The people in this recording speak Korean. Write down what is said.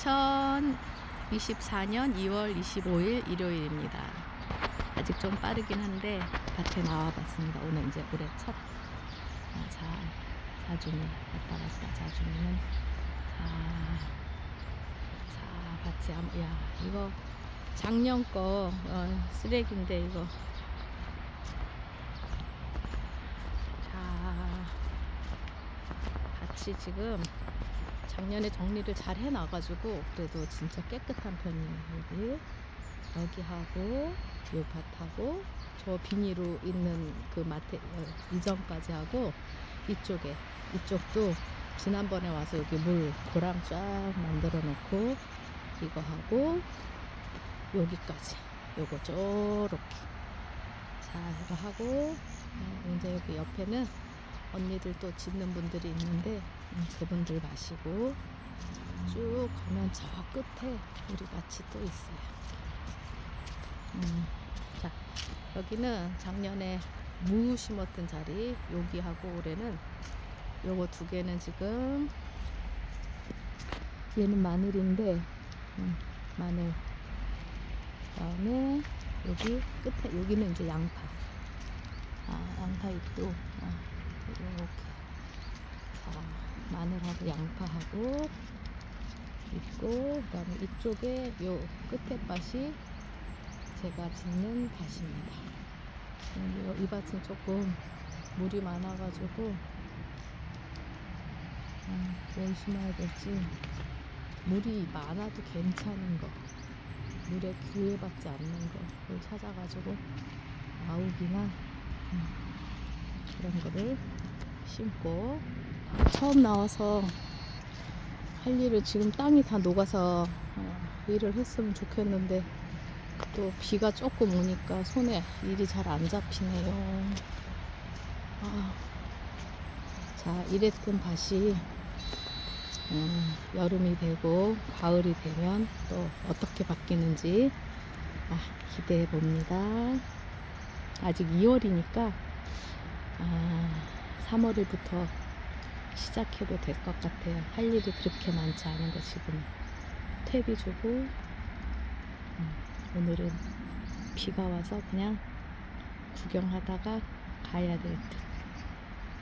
2024년 2월 25일 일요일입니다. 아직 좀 빠르긴 한데 밭에 나와 봤습니다. 오늘 이제 올해 첫 아, 자, 자중이 왔다 갔다 자중이는 자, 자 밭에 한- 야 이거 작년 거 어, 쓰레기인데 이거 자 밭이 지금 작년에 정리를 잘 해놔가지고 그래도 진짜 깨끗한 편이에요. 여기 여기 하고 요 밭하고 저 비닐로 있는 그 마테 어, 이전까지 하고 이쪽에 이쪽도 지난번에 와서 여기 물 고랑 쫙 만들어 놓고 이거 하고 여기까지. 요거 쪼렇게. 자 이거 하고 어, 이제 여기 옆에는 언니들 또 짓는 분들이 있는데 음, 그분들 마시고 쭉 가면 저 끝에 우리 밭이 또 있어요. 음, 자 여기는 작년에 무 심었던 자리 여기하고 올해는 요거 두 개는 지금 얘는 마늘인데 음, 마늘. 그다음에 여기 끝에 여기는 이제 양파. 아 양파 잎도 아, 이렇게 자 마늘하고 양파하고 있고 그다음에 이쪽에 요 끝에 밭이 제가 짓는 밭입니다. 이 밭은 조금 물이 많아가지고 아, 뭘 심어야 될지 물이 많아도 괜찮은 거 물에 구애받지 않는 거를 찾아가지고 아욱이나 음, 그런 거를 심고 처음 나와서 할 일을 지금 땅이 다 녹아서 어, 일을 했으면 좋겠는데 또 비가 조금 오니까 손에 일이 잘 안 잡히네요. 아, 자, 이랬던 밭이 음, 여름이 되고 가을이 되면 또 어떻게 바뀌는지 아, 기대해 봅니다. 아직 2월이니까 아, 3월부터 시작해도 될 것 같아요. 할 일이 그렇게 많지 않은데 지금 퇴비 주고 음, 오늘은 비가 와서 그냥 구경하다가 가야 될 듯.